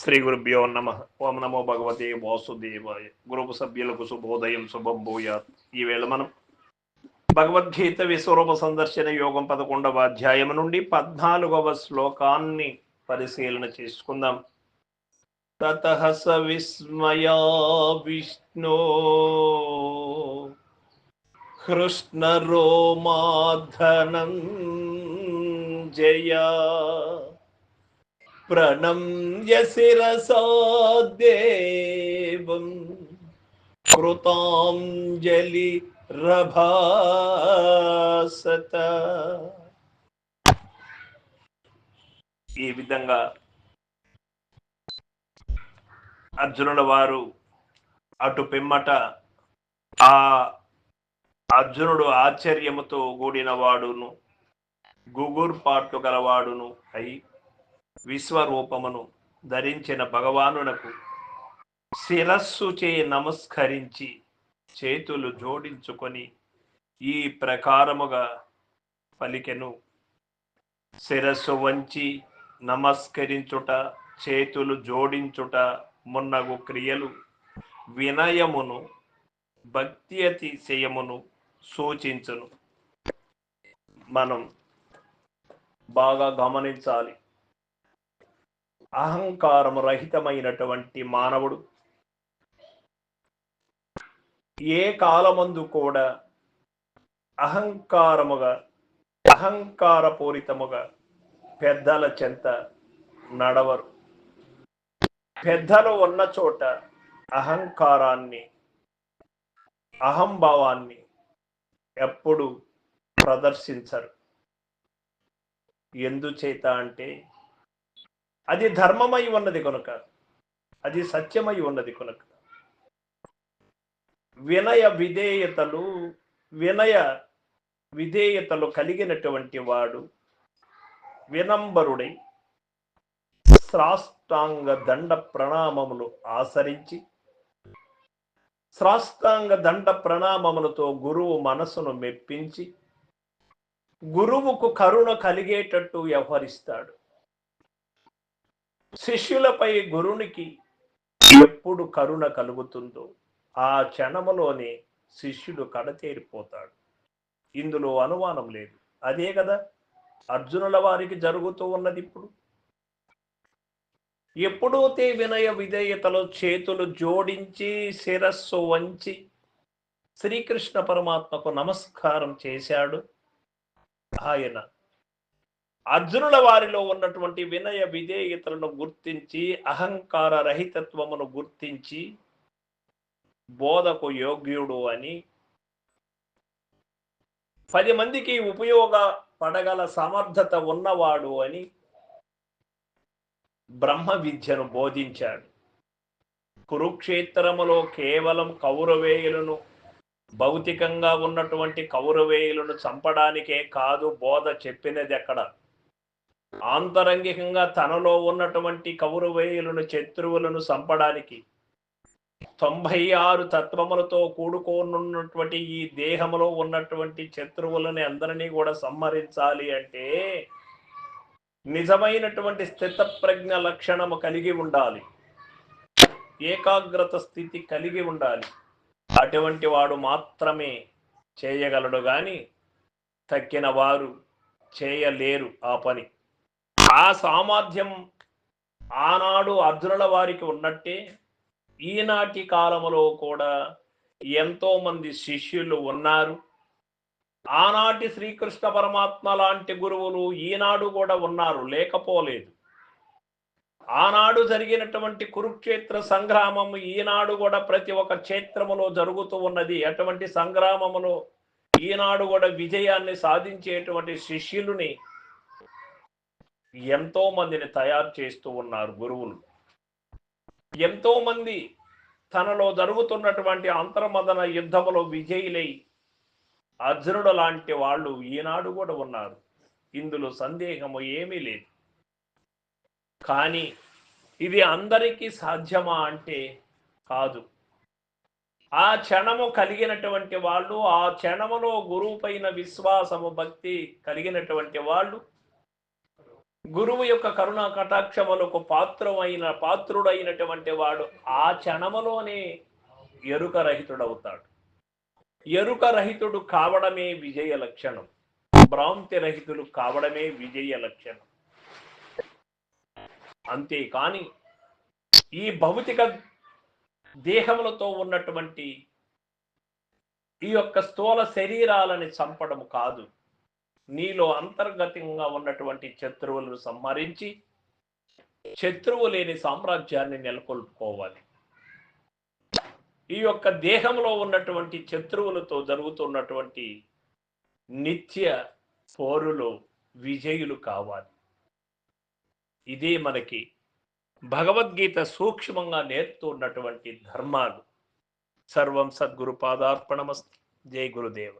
శ్రీ గురుభ్యో నమ. ఓం నమో భగవతే వాసుదేవాయ. గ్రూపు సభ్యులకు శుభోదయం శుభం భూయాత్. ఈవేళ మనం భగవద్గీత విశ్వరూప సందర్శన యోగం పదకొండవ అధ్యాయం నుండి పద్నాలుగవ శ్లోకాన్ని పరిశీలన చేసుకుందాం. తత స విస్మయా విష్ణు కృష్ణ రోమాధనం జయ ప్రణమ్య శిరసేవం దేవం కృతాంజలి రభాసత ఈ విధంగా అర్జునుల వారు అటు పిమ్మట ఆ అర్జునుడు ఆశ్చర్యముతో కూడిన వాడును గుగుర్పాట్లు గలవాడును అయి విశ్వరూపమును ధరించిన భగవానునకు శిరస్సు చే నమస్కరించి చేతులు జోడించుకొని ఈ ప్రకారముగా పలికెను. శిరస్సు వంచి నమస్కరించుట చేతులు జోడించుట మున్నగు క్రియలు వినయమును భక్తి అతిశయమును సూచించును. మనం బాగా గమనించాలి. అహంకారము రహితమైనటువంటి మానవుడు. ఏ కాలమందు కూడా అహంకారముగా అహంకారపూరితముగా పెద్దల చెంత నడవరు. పెద్దలు ఉన్న చోట అహంకారాన్ని అహంభావాన్ని ఎప్పుడు ప్రదర్శించరు. ఎందుచేత అంటే అది ధర్మమై ఉన్నది కనుక అది సత్యమై ఉన్నది కనుక. వినయ విధేయతలు వినయ విధేయతలు కలిగినటువంటి వాడు వినంబరుడై శ్రాష్టాంగ దండ ప్రణామములు ఆచరించి శ్రాష్టాంగ దండ ప్రణామములతో గురువు మనసును మెప్పించి గురువుకు కరుణ కలిగేటట్టు వ్యవహరిస్తాడు. శిష్యులపై గురునికి ఎప్పుడు కరుణ కలుగుతుందో ఆ క్షణములోనే శిష్యుడు కడతేరిపోతాడు. ఇందులో అనుమానం లేదు. అదే కదా? అర్జునుల వారికి జరుగుతూ ఉన్నది ఇప్పుడు. ఎప్పుడైతే వినయ విధేయతలో చేతులు జోడించి శిరస్సు వంచి శ్రీకృష్ణ పరమాత్మకు నమస్కారం చేశాడు. ఆయన అర్జునుల వారిలో ఉన్నటువంటి వినయ విధేయతలను గుర్తించి అహంకార రహితత్వమును గుర్తించి బోధకు యోగ్యుడు అని పది మందికి ఉపయోగ పడగల సమర్థత ఉన్నవాడు అని బ్రహ్మ విద్యను బోధించాడు. కురుక్షేత్రములో కేవలం కౌరవేయులను భౌతికంగా ఉన్నటువంటి కౌరవేయులను చంపడానికే కాదు బోధ చెప్పినది అక్కడ. ఆంతరంగికంగా తనలో ఉన్నటువంటి కౌరవేయులను శత్రువులను చంపడానికి తొంభై ఆరు తత్వములతో కూడుకోనున్నటువంటి ఈ దేహములో ఉన్నటువంటి శత్రువులని అందరినీ కూడా సంహరించాలి అంటే నిజమైనటువంటి స్థితప్రజ్ఞ లక్షణము కలిగి ఉండాలి. ఏకాగ్రత స్థితి కలిగి ఉండాలి. అటువంటి వాడు మాత్రమే చేయగలడు కానీ తక్కిన వారు చేయలేరు ఆ పని. ఆ సామర్థ్యం ఆనాడు అర్జునుల వారికి ఉన్నట్టే ఈనాటి కాలములో కూడా ఎంతో మంది శిష్యులు ఉన్నారు. ఆనాటి శ్రీకృష్ణ పరమాత్మ లాంటి గురువులు ఈనాడు కూడా ఉన్నారు లేకపోలేదు. ఆనాడు జరిగినటువంటి కురుక్షేత్ర సంగ్రామం ఈనాడు కూడా ప్రతి ఒక్క క్షేత్రములో జరుగుతూ ఉన్నది. అటువంటి సంగ్రామములో ఈనాడు కూడా విజయాన్ని సాధించేటువంటి శిష్యులని ఎంతో మందిని తయారు చేస్తూ ఉన్నారు గురువులు. ఎంతో మంది తనలో జరుగుతున్నటువంటి అంతర్మదన యుద్ధములో విజయులై అర్జునుడు లాంటి వాళ్ళు ఈనాడు కూడా ఉన్నారు. ఇందులో సందేహము ఏమీ లేదు. కానీ ఇది అందరికీ సాధ్యమా అంటే కాదు. ఆ క్షణము కలిగినటువంటి వాళ్ళు ఆ క్షణములో గురువు పైన విశ్వాసము భక్తి కలిగినటువంటి వాళ్ళు గురువు యొక్క కరుణా కటాక్షములకు పాత్రమైన పాత్రుడైనటువంటి వాడు ఆ క్షణములోనే ఎరుక రహితుడవుతాడు. ఎరుక రహితుడు కావడమే విజయ లక్షణం. భ్రాంతి రహితులు కావడమే విజయ లక్షణం. అంతేకాని ఈ భౌతిక దేహములతో ఉన్నటువంటి ఈ యొక్క స్థూల శరీరాలని చంపడం కాదు. నీలో అంతర్గతంగా ఉన్నటువంటి శత్రువులను సంహరించి శత్రువు లేని సామ్రాజ్యాన్ని నెలకొల్పుకోవాలి. ఈ యొక్క దేహంలో ఉన్నటువంటి శత్రువులతో జరుగుతున్నటువంటి నిత్య పోరులో విజయులు కావాలి. ఇదే మనకి భగవద్గీత సూక్ష్మంగా నేర్పుతున్నటువంటి ధర్మాలు. సర్వం సద్గురు పాదార్పణమస్తు. జై గురుదేవ.